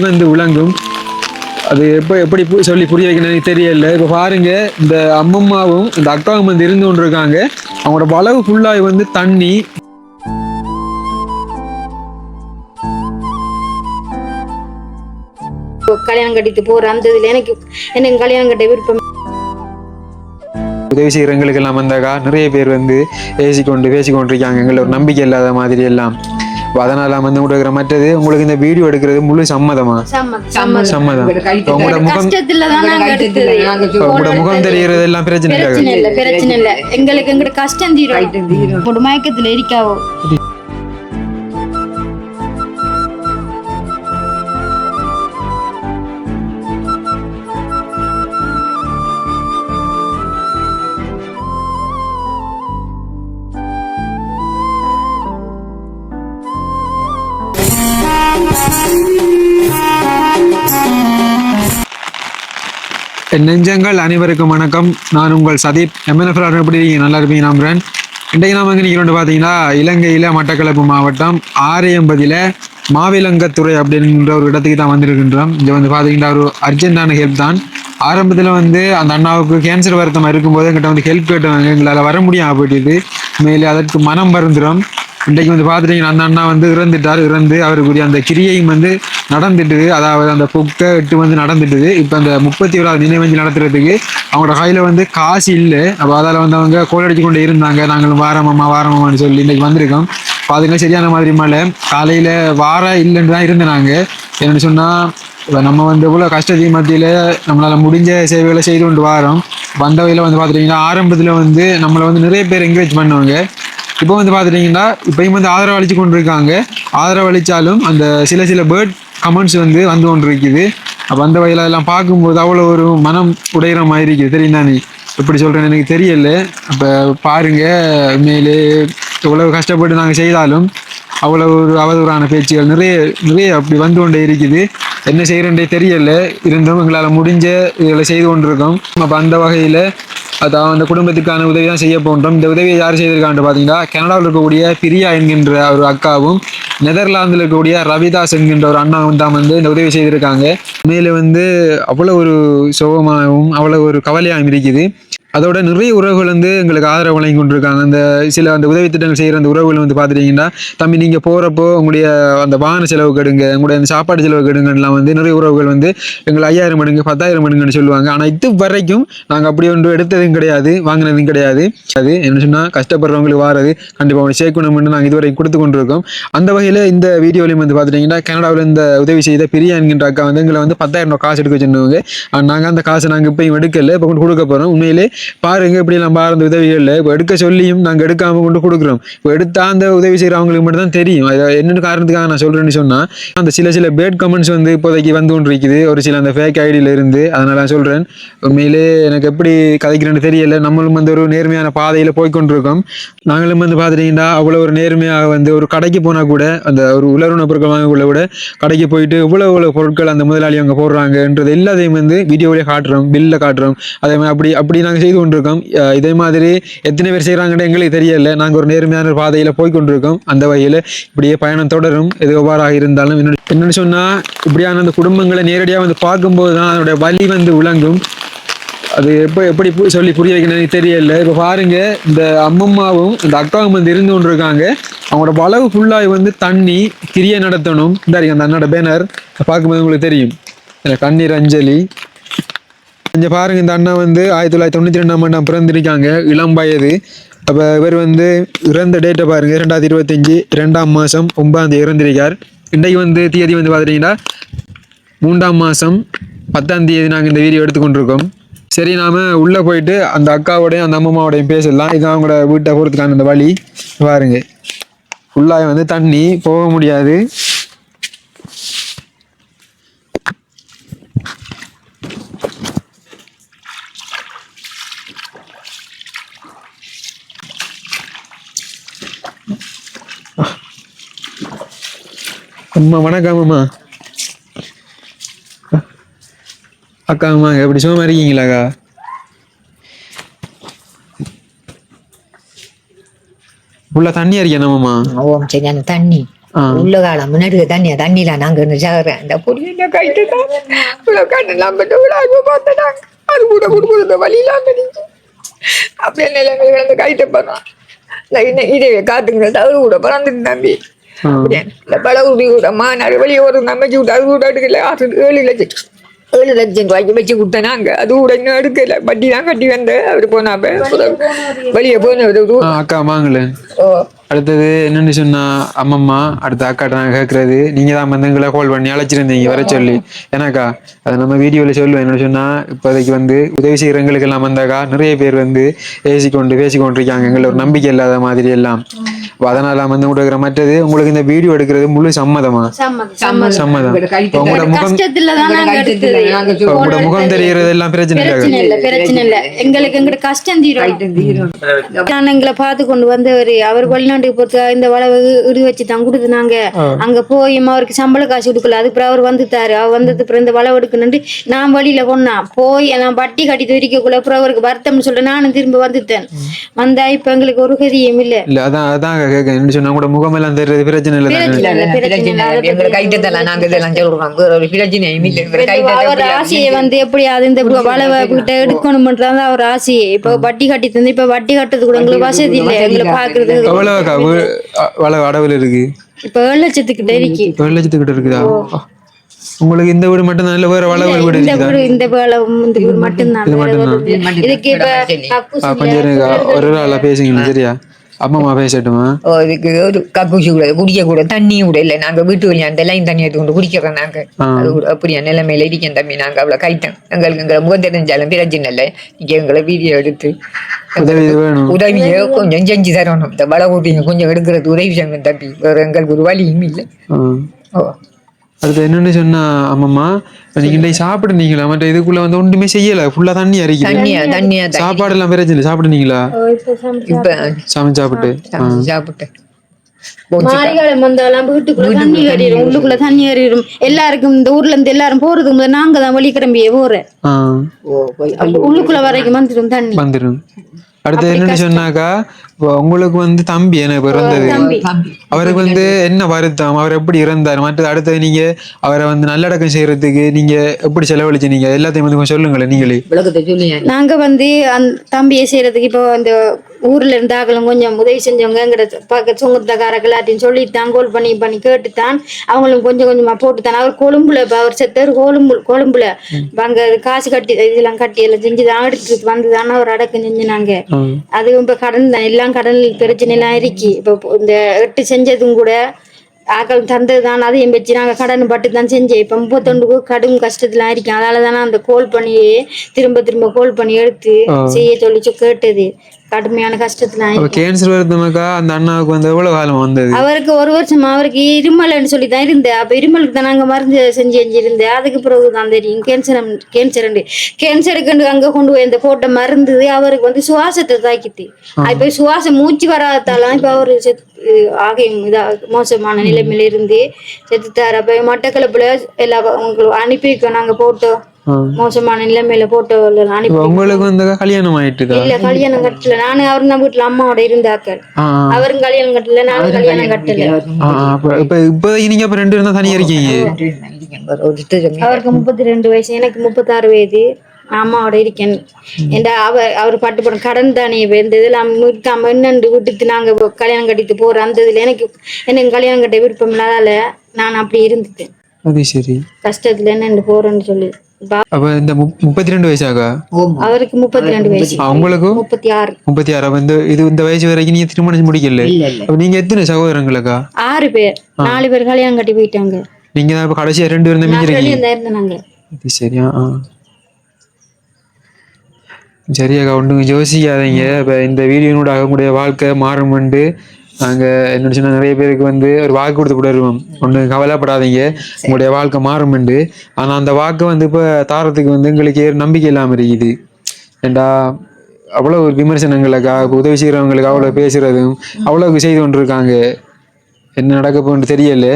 வந்து விளங்கும். அது எப்போ எப்படி சொல்லி புரிய வைக்கணும்னு தெரியல. இப்போ பாருங்க இந்த அம்மம்மாவும் இந்த அக்காவும் வந்து இருந்து கொண்டு இருக்காங்க அவங்களோட வளவு ஃபுல்லாக வந்து தண்ணி. கல்யாணம் கட்டிட்டு போற அந்த இதுல எனக்கு எனக்கு கல்யாணம் கட்ட விருப்பம். உதவி செய்கிறவங்களுக்கு எல்லாம் வந்தாக்கா நிறைய பேர் வந்து பேசிக்கொண்டு பேசிக்கொண்டு இருக்காங்க எங்களை ஒரு நம்பிக்கை இல்லாத மாதிரி எல்லாம். அதனால வந்து கொடுக்குற மற்றது உங்களுக்கு இந்த வீடியோ எடுக்கிறது முழு சம்மதமா? சம்மதம். உங்களோட முகம் உங்களோட முகம் தெரியறது எல்லாம் பிரச்சனை இல்லை பிரச்சனை இல்ல. எங்களுக்கு எங்கிட்ட கஷ்டம் தீரும். மயக்கத்துல இருக்காவோ? நெஞ்சங்கள் அனைவருக்கும் வணக்கம். நான் உங்கள் சதீப். எம்என்எஃப் எப்படி இருக்கீங்க. நல்லா இருப்பீங்க நம்புறேன். இன்றைக்கு நாம எங்கே நிற்கிறோம் பார்த்தீங்கன்னா இலங்கையில் மட்டக்களப்பு மாவட்டம் ஆரையம்பதியில் மாவிலங்கத்துறை அப்படின்ற ஒரு இடத்துக்கு தான் வந்திருக்கின்றோம். இங்கே வந்து பார்த்தீங்கன்னா ஒரு அர்ஜென்ட்டான ஹெல்ப் தான். ஆரம்பத்தில் வந்து அந்த அண்ணாவுக்கு கேன்சர் வருத்தம் இருக்கும்போது எங்கிட்ட வந்து ஹெல்ப் கேட்டாங்க எங்களால் வர முடியும் போயிட்டுது மேலே அதற்கு மனம் வருந்துடும் இன்றைக்கு வந்து பார்த்துட்டீங்கன்னா அந்த அண்ணா வந்து இறந்துட்டார் இறந்து அவருக்குரிய அந்த கிரியையும் வந்து நடந்துட்டுது. அதாவது அந்த புக்கை எட்டு வந்து நடந்துட்டுது. இப்போ அந்த முப்பத்தி ஓராவது நினைவஞ்சு நடத்துறதுக்கு அவங்களோட கையில் வந்து காசு இல்லை. அப்போ அதால் வந்து அவங்க கோலடிச்சு கொண்டு இருந்தாங்க. நாங்களும் வாரமாம்மா வாரமாமான்னு சொல்லி இன்றைக்கி வந்திருக்கோம். பாத்தீங்கன்னா சரியான மாதிரி மழை. காலையில் வார இல்லைன்னு தான் இருந்தாங்க என்னென்னு சொன்னால் இப்போ நம்ம வந்து இவ்வளோ கஷ்டத்தையும் மத்தியில் நம்மளால் முடிஞ்ச சேவைகளை செய்து கொண்டு வாரோம். வந்தவையில் வந்து பார்த்துட்டிங்கன்னா ஆரம்பத்தில் வந்து நம்மளை வந்து நிறைய பேர் என்கரேஜ் பண்ணுவாங்க. இப்போ வந்து பார்த்துட்டிங்கன்னா இப்போயும் வந்து ஆதரவு அளித்து கொண்டு இருக்காங்க ஆதரவு அளித்தாலும் அந்த சில சில பேர்ட் கமெண்ட்ஸ் வந்து வந்து கொண்டு இருக்குது அப்போ அந்த வகையில் எல்லாம் பார்க்கும்போது அவ்வளோ ஒரு மனம் உடையிற மாதிரி இருக்குது. தெரியும் தானே எப்படி சொல்கிறேன்னு எனக்கு தெரியல. அப்போ பாருங்கள் உண்மையிலே எவ்வளவு கஷ்டப்பட்டு நாங்கள் செய்தாலும் அவ்வளோ ஒரு அவதூறான பேச்சுகள் நிறைய நிறைய அப்படி வந்து கொண்டே இருக்குது. என்ன செய்கிறேன்டே தெரியல. இருந்தும் எங்களால் முடிஞ்ச இதில் செய்து கொண்டிருக்கோம். அப்போ அந்த வகையில் அதான் அந்த குடும்பத்துக்கான உதவி தான் செய்ய போன்றோம். இந்த உதவியை யார் செய்திருக்கான்னு பார்த்தீங்கன்னா கனடாவில் இருக்கக்கூடிய பிரியா என்கின்ற ஒரு அக்காவும் நெதர்லாந்தில் இருக்கக்கூடிய ரவிதாஸ் என்கின்ற ஒரு அண்ணாவும் தான் வந்து இந்த உதவி செய்திருக்காங்க. மேலே வந்து அவ்வளோ ஒரு சோகமாகவும் அவ்வளோ ஒரு கவலையாகவும் இருக்குது. அதோட நிறைய உறவுகள் வந்து எங்களுக்கு ஆதரவு வழங்கி கொண்டிருக்காங்க. அந்த சில அந்த உதவி திட்டங்கள் செய்கிற அந்த உறவுகள் வந்து பார்த்துட்டீங்கன்னா தம்பி நீங்கள் போகிறப்போ உங்களுடைய அந்த வாகன செலவு கெடுங்க உங்களுடைய அந்த சாப்பாடு செலவு கெடுங்கலாம் வந்து நிறைய உறவுகள் வந்து எங்களை ஐயாயிரம் எடுங்க பத்தாயிரம் எடுங்கன்னு சொல்லுவாங்க. ஆனால் இது வரைக்கும் நாங்கள் அப்படி ஒன்று எடுத்ததும் கிடையாது வாங்கினதும் கிடையாது. அது என்ன சொன்னால் கஷ்டப்படுறவங்களுக்கு வாரது. கண்டிப்பாக அவங்க சேர்க்கணும்னு நாங்கள் இதுவரை கொடுத்து கொண்டிருக்கோம். அந்த வகையில் இந்த வீடியோலையும் வந்து பார்த்துட்டிங்கன்னா கனடாவில் இந்த உதவி செய்த பிரியா என்கின்ற அக்கா வந்து எங்களை வந்து பத்தாயிரம் ரூபாய் காசு எடுக்க சொன்னவங்க நாங்கள் அந்த காசை நாங்கள் இப்போயும் எடுக்கல. இப்போ கொண்டு கொடுக்க போகிறோம் உண்மையிலே பாருங்க இப்படி நம்ம பாருந்த உதவிகளில் இப்போ எடுக்க சொல்லியும் நாங்கள் எடுக்காம கொண்டு கொடுக்குறோம். இப்போ எடுத்தா அந்த உதவி செய்கிறவங்களுக்கு மட்டும் தான் தெரியும். அது என்னென்ன காரணத்துக்காக நான் சொல்கிறேன்னு சொன்னால் அந்த சில சில பேட் கமெண்ட்ஸ் வந்து இப்போதைக்கு வந்து கொண்டு இருக்குது ஒரு சில அந்த ஃபேக் ஐடியில் இருந்து. அதனால் நான் சொல்கிறேன் உண்மையிலே எனக்கு எப்படி கதைக்கிறேன்னு தெரியல. நம்மளும் வந்து ஒரு நேர்மையான பாதையில் போய்கொண்டிருக்கோம் நாங்களும் வந்து பார்த்துட்டிங்கன்னா அவ்வளோ ஒரு நேர்மையாக வந்து ஒரு கடைக்கு போனால் கூட அந்த ஒரு உலருண பொருட்கள் வாங்கக்குள்ள கூட கடைக்கு போயிட்டு இவ்வளோ இவ்வளோ பொருட்கள் அந்த முதலாளி அவங்க போடுறாங்கன்றது எல்லாத்தையும் வந்து வீடியோவிலே காட்டுறோம் பில்லில் காட்டுறோம். அதே மாதிரி அப்படி அப்படி நாங்கள் செய்து கொண்டிருக்கோம். இதே மாதிரி எத்தனை பேர் செய்கிறாங்கன்னு எங்களுக்கு தெரியல. நாங்கள் ஒரு நேர்மையான ஒரு பாதையில் போய் கொண்டிருக்கோம். அந்த வகையில் இப்படியே பயணம் தொடரும். எது எவ்வாறாக இருந்தாலும் என்னென்னு சொன்னால் இப்படியான அந்த குடும்பங்களை நேரடியாக வந்து பார்க்கும்போது தான் அதனுடைய வலி வந்து விளங்கும். அது எப்போ எப்படி பு- சொல்லி புரிய வைக்கணும்னு எனக்கு தெரியல. இப்போ பாருங்க இந்த அம்மம்மாவும் இந்த அக்காவும் வந்து இருந்து கொண்டு இருக்காங்க அவங்களோட வளவு ஃபுல்லாக வந்து தண்ணி கிரியை நடத்தணும். இந்த அந்த அண்ணோட பேனர் பார்க்கும்போது உங்களுக்கு தெரியும். கண்ணீர் அஞ்சலி. கொஞ்சம் பாருங்க இந்த அண்ணா வந்து ஆயிரத்தி தொள்ளாயிரத்தி தொண்ணூற்றி ரெண்டாம் ஆண்டு பிறந்திருக்காங்க. இளம் வயது. அப்போ இவர் வந்து இறந்த டேட்டை பாருங்க ரெண்டாயிரத்தி இருபத்தஞ்சி ரெண்டாம் மாதம் ஒன்பதாம் தேதி இறந்திருக்கார். இன்றைக்கு வந்து தேதி வந்து பார்த்துட்டிங்கன்னா மூன்றாம் மாதம் பத்தாம் தேதி நாங்கள் இந்த வீடியோ எடுத்துக்கொண்டிருக்கோம். சரி நாம உள்ளே போயிட்டு அந்த அக்காவோடையும் அந்த அம்மம்மாவோடையும் பேசலாம். இது அவங்களோட வீட்டை போகிறதுக்கான அந்த வழி. பாருங்க. ஃபுல்லாக வந்து தண்ணி போக முடியாது. அம்மா வணக்கம் அம்மா. அக்கா அம்மா எப்படி சும்மா இருக்கீங்களாக்கா ஃபுல்லாக தண்ணி அரிக்கணுமாம்மா ஓம் சரி அந்த தண்ணி. உள்ள காலம் முன்னாடி தண்ணியா தண்ணியில நாங்க சாகுறேன் அந்த பொடியில கைட்டு தான் இவ்வளவு கண்ணு நம்பிட்டு விழாக்கு பார்த்துட்டாங்க அது கூட கொடுக்குறது வழியிலாம் கிடைச்சு அப்படியே நிலைமையில கைட்டு போனோம் இதே காத்துங்க தவறு கூட பிறந்துட்டு தம்பி. அப்படியே இந்த பழகுடி கூட மாநாடு வெளியே ஒரு நம்பிச்சு விட்டு அது கூட எடுக்கல. ஏழு லட்சம். ஏழு லட்சம் ரூபாய்க்கு வச்சு கொடுத்தனாங்க அது கூட இன்னும் எடுக்கல. வட்டி தான் கட்டி வந்த அவர் போனாப்ப வெளியே போனவர் அக்கா வாங்களேன் ஓ. அடுத்தது என்னன்னு சொன்னா அம்மம்மா அடுத்த அக்காட்ட நான் கேட்கறது நீங்க தான் வந்து எங்களை கால் பண்ணி அழைச்சிருந்தீங்க வர சொல்லி. ஏன்னாக்கா அதை நம்ம வீடியோல சொல்லுவேன். என்னன்னு சொன்னா இப்போதைக்கு வந்து உதவி செய்யறவங்களுக்கு எல்லாம் வந்தாக்கா நிறைய பேர் வந்து பேசிக்கொண்டு பேசிக்கொண்டு இருக்காங்க எங்களை ஒரு நம்பிக்கை இல்லாத மாதிரி எல்லாம். அதனால வந்து கொடுக்குற மற்றது உங்களுக்கு இந்த வீடியோ எடுக்கிறது முழு சம்மதமா சம்மதம் உங்களோட முகம் நாங்க உங்களோட முகம் எல்லாம் பிரச்சனை இல்ல பிரச்சனை இல்ல எங்களுக்கு எங்கிட்ட கஷ்டம் தீரும் நான் எங்களை பார்த்து கொண்டு வந்தவர் அவர் வெளிநாட்டுக்கு போறதுக்காக இந்த வளவு இடி வச்சு தான் கொடுத்துனாங்க அங்க போய் அவருக்கு சம்பள காசு கொடுக்கல அதுக்கு அப்புறம் அவர் வந்துட்டாரு அவர் வந்தது அப்புறம் இந்த வளவு எடுக்கணும்னு நான் வழியில கொண்டா போய் நான் வட்டி கட்டி துரிக்கக்குள்ள அப்புறம் அவருக்கு வருத்தம்னு சொல்லிட்டு நானும் திரும்ப வந்துட்டேன் வந்தா இப்ப எங்களுக்கு ஒரு கதியும் இல்ல இல்ல அதான் அதான் கேட்க. என்ன சொன்னா உங்களோட முகம் எல்லாம் தெரியறது பிரச்சனை இல்லை தானே அதை அவர் ஆசையை வந்து எப்படியாவது இந்த வளவை கிட்ட எடுக்கணும்ன்றதான் அவர் ஆசையே. இப்ப வட்டி கட்டி தந்து இப்ப வட்டி கட்டுறது கூட எங்களுக்கு வசதி இல்லை. எங்களை பாக்குறதுக்கு எவ்வளவு வளவு அடவில் இருக்கு? இப்ப ஏழு லட்சத்துக்கிட்ட இருக்கு. ஏழு லட்சத்துக்கிட்ட இருக்குதா? உங்களுக்கு இந்த வீடு மட்டும் தான் இல்ல வேற வளவு வீடு இந்த வீடு இந்த இந்த வீடு ஒரு இது. இதுக்கு இப்ப கொஞ்சம் ஒரு ஆளா பேசுங்களேன் சரியா? அம்மா பேசட்டுமா? ஒரு கக்கூசி கூட குடிக்க கூட தண்ணி கூட இல்லை. நாங்க வீட்டு வழியா அந்த லைன் தண்ணி எடுத்து கொண்டு குடிக்கிறோம் நாங்க. அது அப்படியா நிலைமையில இருக்கேன் தம்பி. நாங்க அவ்வளவு கைட்டோம் எங்களுக்கு எங்களை முகம் தெரிஞ்சாலும் பிரச்சனை இல்லை. நீங்க எங்களை வீடியோ எடுத்து உதவியை கொஞ்சம் செஞ்சு தரணும். இந்த வள கொஞ்சம் எடுக்கிறது உதவி செய்யுங்க தம்பி. வேற எங்களுக்கு ஒரு வழியும் இல்லை. ஓ. அடுத்து என்னன்னு சொன்னா அம்மம்மா நீங்க இன்னைக்கு சாப்பிடுனீங்களா? மற்ற இதுக்குள்ள வந்து ஒன்றுமே செய்யல. ஃபுல்லா தண்ணி அரிக்குது தண்ணியா தண்ணியா தான் சாப்பாடு எல்லாம் பிரச்சனை இல்லை. சாப்பிடுனீங்களா? இப்ப சமைச்சு- சாப்பிட்டு. சாப்பிட்டு. மாரிகாலம் வந்தாலும் வீட்டுக்குள்ள தண்ணி ஏறிடும். உள்ளுக்குள்ள தண்ணி ஏறிடும். எல்லாருக்கும் இந்த ஊர்ல இருந்து எல்லாரும் போறதுக்கு முதல்ல நாங்க தான் வழி கிளம்பியே போறேன். ஆ. ஓ போய் உள்ளுக்குள்ள வரைக்கும் வந்துடும் தண்ணி. வந்துடும். அடுத்து என்னன்னு சொன்னாக்கா இப்போ உங்களுக்கு வந்து தம்பி என்ன பிறந்தது தம்பி. அவருக்கு வந்து என்ன வருத்தம்? அவர் எப்படி இறந்தார்? மற்றது அடுத்தது நீங்க அவரை வந்து நல்லடக்கம் செய்யறதுக்கு நீங்க எப்படி செலவழிச்சீங்க? எல்லாத்தையும் வந்து கொஞ்சம் சொல்லுங்களேன் நீங்களே. நாங்க வந்து அந்த தம்பியை செய்யறதுக்கு இப்போ இந்த ஊர்ல இருந்தாங்களும் கொஞ்சம் உதவி செஞ்சவங்க எங்கிட்ட பக்க சுங்கத்தக்காரர்கள் எல்லாத்தையும் சொல்லி தான் கோல் பண்ணி பண்ணி கேட்டுத்தான். அவங்களும் கொஞ்சம் கொஞ்சமா போட்டுத்தான். அவர் கொழும்புல இப்ப அவர் செத்தவர் கொழும்பு கொழும்புல. அங்க காசு கட்டி இதெல்லாம் கட்டி எல்லாம் செஞ்சு தான் எடுத்துட்டு வந்து தானே அவர் அடக்கம் செஞ்சுனாங்க. ஆ. அதுவும் இப்ப கடன் தான் எல்லாம் கடன் பிரச்சனை எல்லாம் இருக்கு. இப்ப இந்த எட்டு செஞ்சதும் கூட ஆக்கள் தந்தது தான் அதையும் வச்சு நாங்கள் கடன் பட்டு தான் செஞ்சேன். இப்போ முப்பத்தொண்டுக்கு கடும் கஷ்டத்துல இருக்கேன். அதனால தானே அந்த கோல் பண்ணி திரும்ப திரும்ப கோல் பண்ணி எடுத்து செய்ய சொல்லி சொ- கேட்டது. கடுமையான கஷ்டத்துல கேன்சர் வருத்தமாக்கா அந்த அண்ணாவுக்கு வந்து எவ்வளவு காலம் வந்தது? அவருக்கு ஒரு வருஷமா அவருக்கு இருமல்னு சொல்லி தான் இருந்தேன். அப்ப இருமலுக்கு தான் நாங்க மருந்து செஞ்சு செஞ்சிருந்தேன் அதுக்கு பிறகு தான் தெரியும் கேன்சர் கேன்சர் கேன்சருக்கு அங்க கொண்டு போய் இந்த போட்ட மருந்து அவருக்கு வந்து சுவாசத்தை தாக்கிட்டு. இப்ப சுவாசம் மூச்சு வராதாலாம் இப்ப அவரு செத்து ஆகையும் இதா மோசமான நிலைமையில இருந்து செத்துட்டாரு. அப்ப மட்டக்களப்புல எல்லா உங்களுக்கு அனுப்பி வைக்க நாங்க போட்டோம். மோசமான நிலைமையில போட்டோ அனுப்பி இப்ப உங்களுக்கு வந்து கல்யாணம் ஆயிட்டுதா இல்ல கல்யாணம் கட்டல. நானும் அவரும் தான் வீட்டுல அம்மாவோட இருந்தாக்கள் ஆ. அவரும் கல்யாணம் கட்டல நானும் கல்யாணம் கட்டல. இப்ப இப்ப நீங்க அப்ப ரெண்டு தான் தனியா இருக்கீங்க? அவருக்கு முப்பத்தி ரெண்டு வயசு எனக்கு முப்பத்தாறு வயது. நான் அம்மாவோட இருக்கேன். ஏண்டா அவர் அவர் பட்டு போன கடன் தானே இந்த இதெல்லாம் மீட்காம என்னண்டு விட்டுட்டு நாங்க இப்போ கல்யாணம் கட்டிட்டு போறோம் அந்த இதுல எனக்கு எனக்கு கல்யாணம் கட்ட விருப்பம் இல்லாதால நான் அப்படி இருந்துட்டேன். அது சரி. கஷ்டத்துல என்னண்டு போறேன்னு சொல்லி. இப்ப அப்ப இந்த முப்- முப்பத்தி ரெண்டு வயசாகா அவருக்கு முப்பத்தி ரெண்டு வயசு. ஆ, உங்களுக்கும் முப்பத்தி ஆறு முப்பத்தி ஆறு இந்த இது இந்த வயசு வரைக்கும் நீங்க திருமணம் முடிக்கல இல்ல இல்ல. அப்ப நீங்க எத்தனை சகோதரங்களுக்கா? ஆறு பேர். நாலு பேர் கல்யாணம் கட்டி போயிட்டாங்க. நீங்க தான் இப்ப கடைசியா ரெண்டு பேரும் மிஞ்சிருக்கீங்க அது சரியா? சரியாக்கா ஒன்றுங்க யோசிக்காதீங்க. இப்போ இந்த வீடியோனோட ஆகக்கூடிய வாழ்க்கை மாறும்ண்டு நாங்கள் என்ன சொன்னால் நிறைய பேருக்கு வந்து ஒரு வாக்கு கொடுத்து விடுவோம் ஒன்றும் கவலைப்படாதீங்க. உங்களுடைய வாழ்க்கை மாறும்ண்டு. ஆனால் அந்த வாக்கு வந்து இப்போ தாரத்துக்கு வந்து எங்களுக்கு நம்பிக்கை இல்லாமல் இருக்குது. ஏண்டா அவ்வளோ ஒரு விமர்சனங்களுக்கா இப்ப உதவி செய்கிறவங்களுக்கு அவ்வளோ பேசுகிறதும் அவ்வளோக்கு செய்து கொண்டிருக்காங்க. என்ன நடக்க போகுன்னு தெரியல.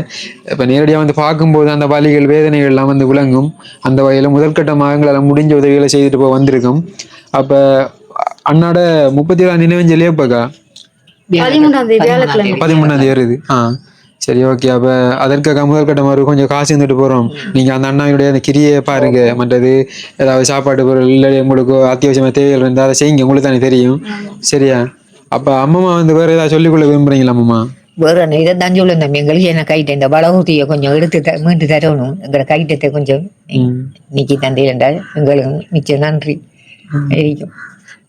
இப்போ நேரடியாக வந்து பார்க்கும்போது அந்த வலிகள் வேதனைகள் எல்லாம் வந்து விளங்கும். அந்த வகையில் முதற்கட்டமாக எங்களால் முடிஞ்ச உதவிகளை செய்துட்டு போய் வந்திருக்கோம். அப்போ அண்ணாட முப்பத்தி ஏழாம் நினைவஞ்சலி எப்போக்கா பதிமூன்றாம் தேதி வியாழக்கிழமை பதிமூணாம் தேதி. வருது. ஆ சரி ஓகே. அப்ப அதற்காக முதல் கட்ட மாதிரி கொஞ்சம் காசு இருந்துட்டு போறோம். நீங்க அந்த அண்ணாவுடைய அந்த கிரியை பாருங்க. மற்றது ஏதாவது சாப்பாடு பொருள் இல்லை உங்களுக்கு அத்தியாவசியமா தேவைகள் இருந்தால் அதை செய்யுங்க. உங்களுக்கு தானே தெரியும். சரியா? அப்ப அம்மம்மா வந்து வேற ஏதாவது சொல்லிக்கொள்ள விரும்புறீங்களா அம்மம்மா வேற என்ன? இதை தான் சொல்லுங்க தம்பி. எங்களுக்கு என்ன கைட்டு? இந்த வளகுத்தியை கொஞ்சம் எடுத்து த மீண்டு தரணும். எங்களை கைட்டத்தை கொஞ்சம் நீக்கி தந்தீர் என்றால் எங்களுக்கு மிச்சம் நன்றி. இருக்கும்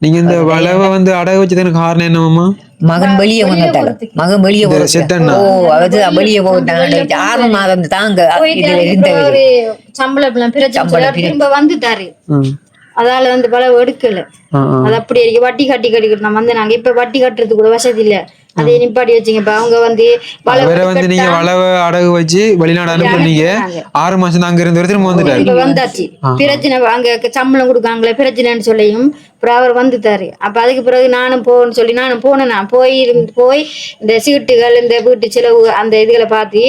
நீங்க இந்த வளவை வந்து அடகு வச்சதுக்கு காரணம் என்னமாம்மா மகன் வெளியே வந்தால மகன் வெளியே செத்தண்ணா. ஓ அது வெளியே போட்டாங்க ஆறு மாதம் அப்புறம் ஒரு சம்பளம் திரும்ப வந்துட்டாரு. அதால வந்து பல எடுக்கல. அது அப்படி இருக்கு. வட்டி கட்டி கட்டிக்கிட்டு நான் வந்து நாங்க இப்ப வட்டி கட்டுறதுக்கு கூட வசதி இல்ல. அதே நிப்பாட்டி வச்சுங்க. இப்ப அவங்க வந்து வேற வந்து நீங்க வளவை அடகு வச்சு வெளிநாடு அனுப்புனீங்க ஆறு மாசம் அங்க இருந்து திரும்ப வந்துட்டாரு. இப்ப வந்தாச்சு. பிரச்சனை அங்க சம்பளம் கொடுக்காங்களே பிரச்சனைன்னு சொல்லியும் அப்புறம் அவர் வந்துட்டாரு. அப்ப அதுக்கு பிறகு நானும் போன்னு சொல்லி நானும் போனேன். நான் போய் போய் இந்த சீட்டுகள் இந்த வீட்டு செலவு அந்த இதுகளை பார்த்து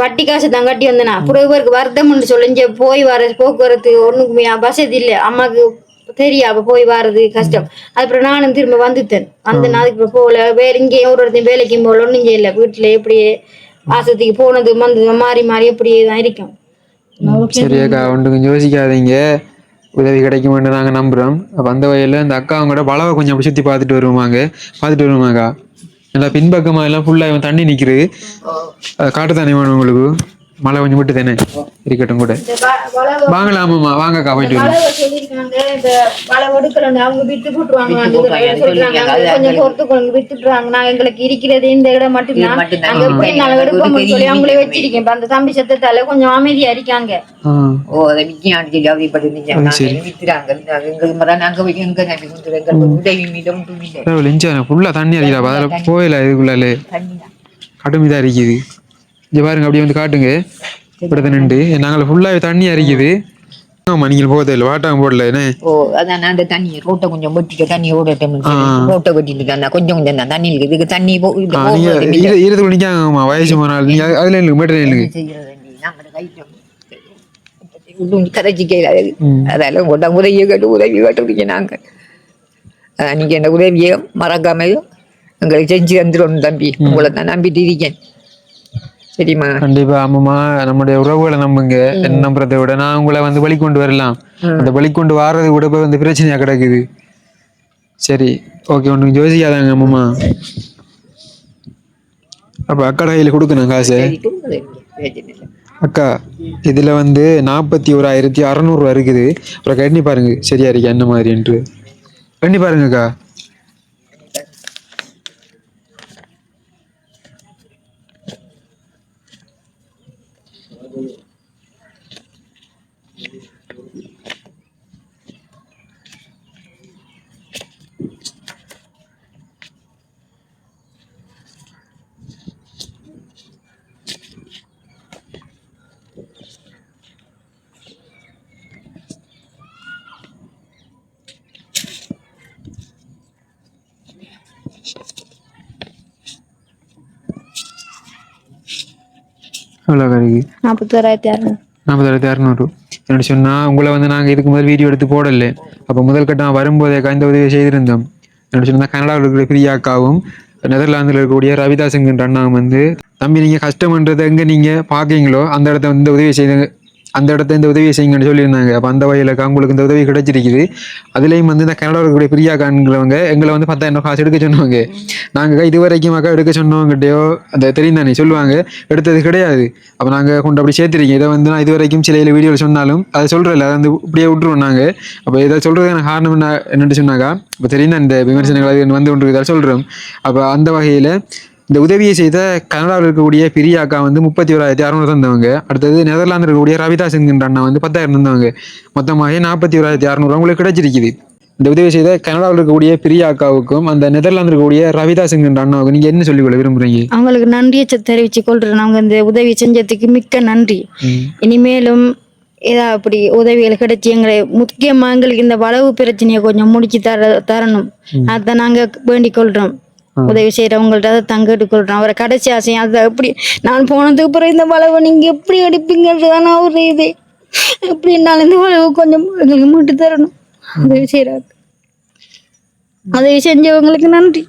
வட்டி காசு தான் கட்டி வந்தேனா அப்புறம் இவருக்கு வருத்தம்னு சொல்லி போய் வர போக்குவரத்து ஒண்ணுக்குமே வசதி இல்லை. அம்மாக்கு தெரியும் அப்ப போய் வர்றது கஷ்டம். அதுக்கப்புறம் நானும் திரும்ப வந்துட்டேன். வந்து நான் அதுக்கு அப்புறம் போகல வேற இங்கேயும் ஒரு இடத்தையும் வேலைக்கும் போகல ஒன்றும் செய்யல. வீட்டுல எப்படியே ஆசத்துக்கு போனது வந்தது மாறி மாறி எப்படியே தான் இருக்கும். சரி அக்கா ஒன்று கொஞ்சம் யோசிக்காதீங்க. உதவி கிடைக்கும்னு நாங்க நம்புறோம். அப்ப அந்த வகையில இந்த அக்கா அவங்க கூட வளவை கொஞ்சம் அப்படி சுத்தி பார்த்துட்டு வருவாங்க. பார்த்துட்டு வருவாங்கக்கா நல்லா பின்பக்கமா எல்லாம் ஃபுல்லா தண்ணி நிக்குது. அது காட்டு தானே வேணும் உங்களுக்கு? மழை கொஞ்சம் விட்டு தானே இருக்கட்டும் கூட. வாங்கலாமாம்மா? வாங்கக்கா போயிட்டு அவங்க எங்களுக்கு இருக்கிறது இந்த இடம் மட்டும்தான். அவங்களே வச்சிருக்கேன். அந்த தம்பி சத்தத்தால கொஞ்சம் அமைதியா இருக்காங்க. ஓ அதை விஜயாண்டி சொல்லி அதில் போயில இதுக்குள்ளாலே. கடுமைதான் அரிக்குது இங்க பாருங்க அப்படியே வந்து காட்டுங்க. இப்படி நின்று நாங்கள் ஃபுல்லாக தண்ணி அரிக்குது. ஆமா நீங்கள் போகவே இல்லை வாட்டாங்க போடல என்ன? ஓ அதான் அந்த தண்ணி ரோட்டை கொஞ்சம் வெட்டிட்டு தண்ணி ஓடட்டும் ரோட்டை வெட்டிட்டு தான் கொஞ்சம் கொஞ்சம் தான் தண்ணி இருக்கு இதுக்கு தண்ணி போ இது ஆ, நீங்க போகுது ஈர ஈரத்துக்குள்ள நிற்காங்கம்மா வயசு போனால் நீங்க அது- அதுல இல்லைங்க மேட்டர் இல்லைங்க கதைச்சி கேளாது அதால உங்கள்கிட்ட உதவியை கேட்டு உதவி கேட்டுருக்கீங்க நாங்கள் அதான் நீங்கள் என்ன உதவியை மறக்காமல் எங்களுக்கு செஞ்சு தந்துடணும் தம்பி. உங்களை தான் நம்பிட்டு இருக்கேன். சரிம்மா கண்டிப்பா ஆமாம்மா. நம்முடைய உறவுகளை நம்புங்க. என்ன நம்புறதை? விட நான் உங்களை வந்து வழி கொண்டு வரலாம். அந்த வழி கொண்டு வாரது கூட போய் வந்து பிரச்சனையா கிடக்குது. சரி ஓகே ஒன்று யோசிக்காதாங்க அம்மா அப்ப அக்கா கையில் கொடுக்கணும் காசு. அக்கா இதுல வந்து நாற்பத்தி ஓராயிரத்தி அறநூறுவா இருக்குது. அப்புறம் எண்ணி பாருங்க. சரியா இருக்கா என்ன மாதிரின்ட்டு எண்ணி பாருங்க எவ்வளோ இருக்கு நாற்பத்தோராயிரத்தி அறுநூறு. நாற்பதாயிரத்தி அறநூறு. என்னோட சொன்னா உங்களை வந்து நாங்கள் இதுக்கு முதல் வீடியோ எடுத்து போடல. அப்போ முதல் கட்டம் வரும்போதே இந்த உதவி செய்திருந்தோம். என்னோட சொன்னா கனடாவில் இருக்கிற பிரியாக்காவும் நெதர்லாந்தில் இருக்கக்கூடிய ரவிதாஸுங்கிற அண்ணாவும் வந்து தம்பி நீங்கள் கஷ்டம்ன்றதை எங்கே நீங்கள் பார்க்கீங்களோ அந்த இடத்த வந்து உதவி செய்யுங்க அந்த இடத்த இந்த உதவியை செய்யுங்கன்னு சொல்லியிருந்தாங்க. அப்போ அந்த வகையில் அவங்களுக்கு இந்த உதவி கிடைச்சிருக்குது. அதுலேயும் வந்து இந்த கனடாவில் இருக்கக்கூடிய பிரியாக்கான்கிறவங்க எங்களை வந்து பத்தாயிரம் காசு எடுக்க சொன்னாங்க. நாங்கள் இது வரைக்கும் அக்கா எடுக்க சொன்னவங்ககிட்டயோ அந்த தெரியும் தானே சொல்லுவாங்க. எடுத்தது கிடையாது. அப்போ நாங்கள் கொண்டு அப்படி சேர்த்துருக்கீங்க இதை வந்து நான் இது வரைக்கும் சிலையில் வீடியோவில் சொன்னாலும் அதை சொல்கிறதில்ல அதை வந்து இப்படியே விட்டுருவோம் நாங்கள் அப்போ இதை எனக்கு காரணம் என்ன என்னென்னு சொன்னாக்கா இப்போ தெரியும் தான் இந்த விமர்சனங்கள் அது வந்து கொண்டு இதை சொல்கிறோம் அப்போ அந்த வகையில் இந்த உதவியை செய்த கனடாவில் இருக்கக்கூடிய பிரியா அக்கா வந்து முப்பத்தி ஓராயிரத்தி அறுநூறு தந்தவங்க. அடுத்தது நெதர்லாந்து இருக்கக்கூடிய ரவிதாஸ் என்கின்ற அண்ணா வந்து பத்தாயிரம் தந்தவங்க. மொத்தமாக நாற்பத்தி ஓராயிரத்தி அறுநூறு உங்களுக்கு கிடைச்சிருக்குது. இந்த உதவி செய்த கனடாவில் இருக்கக்கூடிய பிரியா அக்காவுக்கும் அந்த நெதர்லாந்து இருக்கக்கூடிய ரவிதாஸ் என்கின்ற அண்ணாவுக்கும் நீங்கள் என்ன சொல்லிக்கொள்ள விரும்புறீங்க? அவங்களுக்கு நன்றியை தெரிவிச்சு கொள்றேன். அவங்க இந்த உதவி செஞ்சதுக்கு மிக்க நன்றி. இனிமேலும் ஏதா அப்படி உதவிகள் கிடைச்சி எங்களை முக்கியமா எங்களுக்கு இந்த வளவு பிரச்சனையை கொஞ்சம் முடிச்சு தர தரணும். அதை நாங்க வேண்டிக் கொள்றோம். உதவி செய்யறவங்கள்ட்ட அதை தங்கிட்டு கொள்றோம் அவரை கடைசி ஆசையும் அதை எப்படி நான் போனதுக்கு அப்புறம் இந்த வளவை நீங்க எப்படி அடிப்பீங்கன்றதான ஒரு இது. எப்படின்னாலும் இந்த வளவு கொஞ்சம் எங்களுக்கு மீட்டு தரணும். உதவி செய்யறாங்க உதவி செஞ்சவங்களுக்கு நன்றி.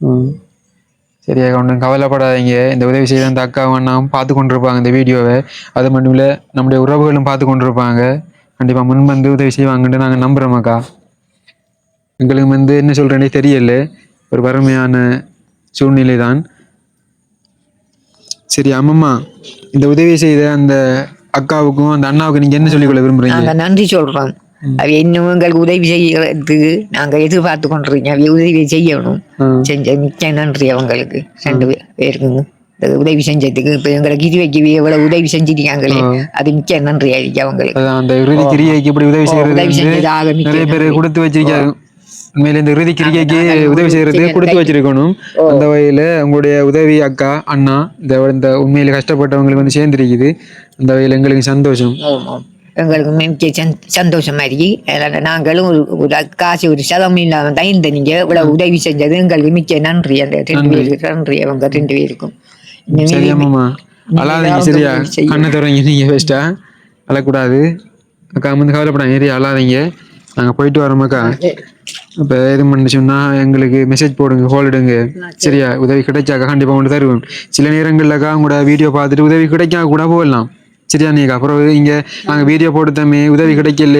ம். சரியா ஒன்றும் கவலைப்படாதீங்க. இந்த உதவி செய்த அந்த அக்கா அண்ணாவும் பார்த்து கொண்டிருப்பாங்க இந்த வீடியோவை. அது மட்டும் இல்லை நம்முடைய உறவுகளும் பார்த்து கொண்டிருப்பாங்க. கண்டிப்பாக முன் வந்து உதவி செய்வாங்கன்ட்டு நாங்கள் நம்புகிறோம் அக்கா. எங்களுக்கு வந்து என்ன சொல்கிறேனே தெரியல. ஒரு வறுமையான சூழ்நிலை தான் சரி அம்மம்மா இந்த உதவி செய்த அந்த அக்காவுக்கும் அந்த அண்ணாவுக்கும் நீங்கள் என்ன சொல்லிக்கொள்ள விரும்புறீங்க? நாங்க நன்றி சொல்றோம். அவ இன்னும் எங்களுக்கு உதவி செய்யறதுக்கு நாங்க எதிர்பார்த்து கொண்டிருக்கோம் அவ உதவி செய்யணும். செஞ்ச மிக்க நன்றி அவங்களுக்கு. ரெண்டு பேருக்குங்க உதவி செஞ்சதுக்கு இப்ப எங்களுக்கு இது வைக்க எவ்வளவு உதவி செஞ்சிருக்காங்களே. அது மிக்க நன்றி ஆயிருக்கு அவங்களுக்கு அந்த இறுதி கிரியைக்கு இப்படி உதவி செய்யறது நிறைய பேர். கொடுத்து வச்சிருக்காங்க. உண்மையில இந்த இறுதி கிரிக்கைக்கு நாங்கள் உதவி செய்யறது செய்ய கொடுத்து வச்சிருக்கணும். அந்த வகையில உங்களுடைய உதவி அக்கா அண்ணா இந்த இந்த உண்மையில கஷ்டப்பட்டவங்களுக்கு வந்து சேர்ந்துருக்குது. அந்த வகையில எங்களுக்கு சந்தோஷம். எங்களுக்கு சந்- சந்தோஷமா இருக்கு. அதனால நாங்களும் ஒரு ஒரு காசு ஒரு சதம் இல்லாம தான் இந்த நீங்க இவ்வளவு உதவி செஞ்சது. எங்களுக்கு மிக்க நன்றி. அந்த ரெண்டு பேருக்கு நன்றி. அவங்க ரெண்டு பேருக்கும். அழாதீங்க சரியா. கண்ணை தருவீங்க நீங்க பெஸ்டா அழக்கூடாது. அக்கா வந்து கவலைப்படாங்க ஏரியா அழாதீங்க. நாங்க போயிட்டு வரோம் அக்கா. இப்போ எது பண்ணி சொன்னா எங்களுக்கு மெசேஜ் போடுங்க கால் இடுங்க சரியா? உதவி கிடைச்சாக்கா கண்டிப்பா கொண்டு தருவோம் சில நேரங்கள்லக்கா உங்களோட வீடியோ பார்த்துட்டு உதவி கிடைக்காம கூட போடலாம் சரியா நீங்க? அப்புறம் இங்க நாங்க வீடியோ போட்டுத்தமே உதவி கிடைக்கல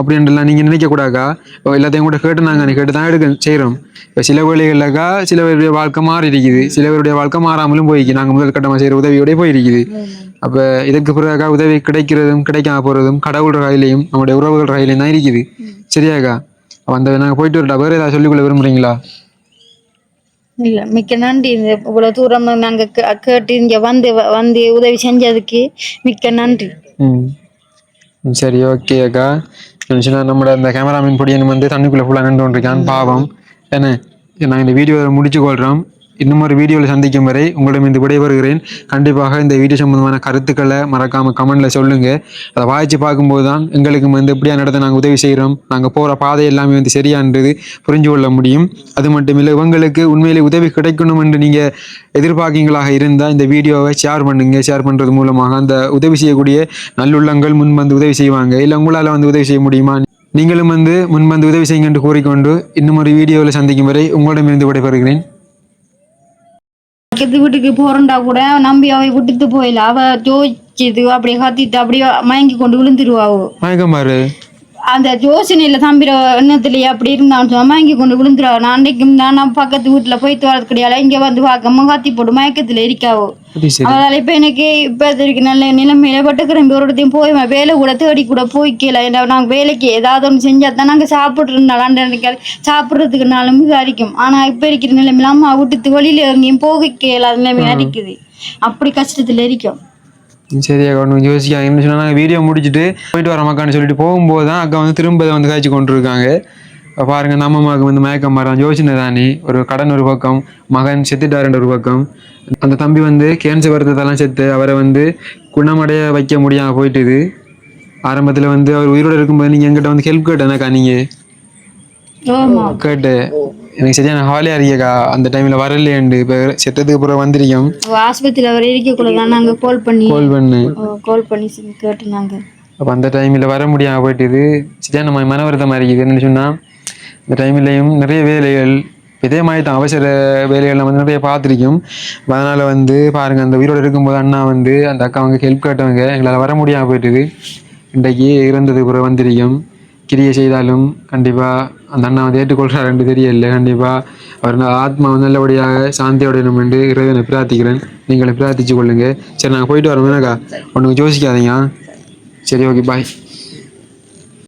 அப்படின்றலாம் நீங்க நினைக்க கூடாக்கா? இப்போ எல்லாத்தையும் கூட கேட்டு நாங்க கேட்டு தான் எடுக்க செய்றோம். இப்போ சில வேலைகள்லக்கா சில பேருடைய வாழ்க்கை மாறி இருக்குது. சில பேருடைய வாழ்க்கை மாறாமலும் போயிருக்கு நாங்க முதல் கட்டமா செய்யற உதவியோடய போயிருக்குது. அப்ப இதுக்கு பிறகு உதவி கிடைக்கிறதும் கிடைக்காம போறதும் கடவுள் கையிலையும் நம்முடைய உறவுகள் கையிலையும் தான் இருக்குது. சரியாக்கா? அப்ப அந்த நாங்க போயிட்டு வரட்டா வேற ஏதாவது சொல்லிக்கொள்ள விரும்புறீங்களா? இல்ல மிக்க நன்றி. இந்த இவ்வளவு தூரம் நாங்க கே- கேட்டு இங்க வந்து வந்து உதவி செஞ்சதுக்கு மிக்க நன்றி. ம். சரி ஓகே அக்கா. சொன்னா நம்மளோட அந்த கேமராமேன் பொடியன் வந்து தண்ணிக்குள்ள ஃபுல்லாக நின்று கொண்டிருக்கான் பாவம். என்ன நாங்கள் இந்த வீடியோவை முடிச்சு கொள்கிறோம் இன்னும் ஒரு வீடியோவில் சந்திக்கும் வரை உங்களிடம் இந்த விடைபெறுகிறேன். கண்டிப்பாக இந்த வீடியோ சம்பந்தமான கருத்துக்களை மறக்காமல் கமெண்ட்டில் சொல்லுங்கள் அதை வாய்ச்சி பார்க்கும்போது தான் எங்களுக்கு வந்து எப்படியான இடத்த நாங்கள் உதவி செய்கிறோம் நாங்கள் போகிற பாதை எல்லாமே வந்து சரியான்றது புரிஞ்சு கொள்ள முடியும். அது மட்டும் இல்லை இவங்களுக்கு உண்மையிலே உதவி கிடைக்கணும் என்று நீங்கள் எதிர்பார்க்கீங்களாக இருந்தால் இந்த வீடியோவை ஷேர் பண்ணுங்கள் ஷேர் பண்ணுறது மூலமாக அந்த உதவி செய்யக்கூடிய நல்லுள்ளங்கள் முன் வந்து உதவி செய்வாங்க. இல்லை உங்களால் வந்து உதவி செய்ய முடியுமா? நீங்களும் வந்து முன்வந்து உதவி செய்யுங்க என்று கூறிக்கொண்டு இன்னும் ஒரு வீடியோவில் சந்திக்கும் வரை உங்களிடமிருந்து விடைபெறுகிறேன். பக்கத்து வீட்டுக்கு போறண்டா கூட நம்பி அவை விட்டுட்டு போயில. அவ ஜோதிச்சது அப்படியே கத்திட்டு அப்படியே மயங்கி கொண்டு விழுந்துருவாவோ வணக்கம் அந்த ஜோசினில தம்பிர எண்ணத்துலயே அப்படி இருந்தான்னு சொன்னா மயங்கி கொண்டு விழுந்துருவா. நான் அன்னைக்கும் நான் பக்கத்து வீட்டுல போயிட்டு வரது கிடையாது இங்க வந்து பார்க்காம கத்தி போட்டு மயக்கத்துல இருக்காவோ. அதனால இப்ப எனக்கு இப்ப இருக்கு நல்ல நிலைமையில பட்டுக்கிறேன். ஒரு இடத்தையும் போய் வேலை கூட தேடி கூட போய்க்கல நாங்க வேலைக்கு ஏதாவது ஒன்று செஞ்சா தான் நாங்க சாப்பிட்றதுனால சாப்பிட்றதுக்குனாலும் இது அரிக்கும். ஆனா இப்ப இருக்கிற நிலைமையில அம்மா விட்டுட்டு வெளியில எங்கேயும் போக நிலைமை அரிக்குது. அப்படி கஷ்டத்துல இருக்கும். சரியா ஒன்று யோசிக்காங்க என்ன சொன்னா வீடியோ முடிச்சுட்டு போயிட்டு வர மக்கான்னு சொல்லிட்டு போகும்போது தான் அக்கா வந்து திரும்ப இதை வந்து காய்ச்சி கொண்டு இருக்காங்க அப்ப பாருங்க நம்ம அம்மாவுக்கு வந்து மயக்கம் மரம் யோசனை தானே ஒரு கடன் ஒரு பக்கம் மகன் செத்துட்டாருன்ற ஒரு பக்கம். அந்த தம்பி வந்து கேன்சர் வருத்தத்தெல்லாம் செத்து அவரை வந்து குணமடைய வைக்க முடியாம போயிட்டுது. ஆரம்பத்தில் வந்து அவர் உயிரோட இருக்கும்போது நீங்கள் எங்கிட்ட வந்து ஹெல்ப் கேட்டேனாக்கா நீங்கள் கேட்டு எனக்கு சரியான ஹாலியாக இருக்கேக்கா அந்த டைமில் வரலையேண்டு இப்போ செத்ததுக்கு அப்புறம் வந்திருக்கோம் ஆஸ்பத்திரியில வர இருக்கக்குள்ள தான் நாங்க கால் பண்ணி கால் பண்ணு. கால் பண்ணி சொல்லி கேட்டு நாங்க அப்போ அந்த டைமில் வர முடியாமல் போயிட்டுது. சரியான மன வருத்தமாக இருக்குது. என்னன்னு சொன்னால் இந்த டைம்லையும் நிறைய வேலைகள் இதே மாதிரி தான் அவசர வேலைகள் நம்ம நிறைய பார்த்துருக்கோம். அதனால் வந்து பாருங்கள் அந்த உயிரோடு இருக்கும்போது அண்ணா வந்து அந்த அக்கா அவங்க ஹெல்ப் கேட்டவங்க எங்களால் வர முடியாமல் போயிட்டுது. இன்றைக்கு இறந்ததுக்கு பிறகு வந்திருக்கோம். கிரியை செய்தாலும் கண்டிப்பாக அந்த அண்ணா வந்து ஏற்றுக்கொள்கிறாருன்னு தெரியல கண்டிப்பாக அவர் ஆத்மா வந்து நல்லபடியாக சாந்தியோடணும் என்று இறைவனை பிரார்த்திக்கிறேன். நீங்களும் பிரார்த்திச்சு கொள்ளுங்க. சரி நாங்கள் போயிட்டு வரோம். என்னக்கா? ஒன்றுக்கு யோசிக்காதீங்க. சரி ஓகே பாய்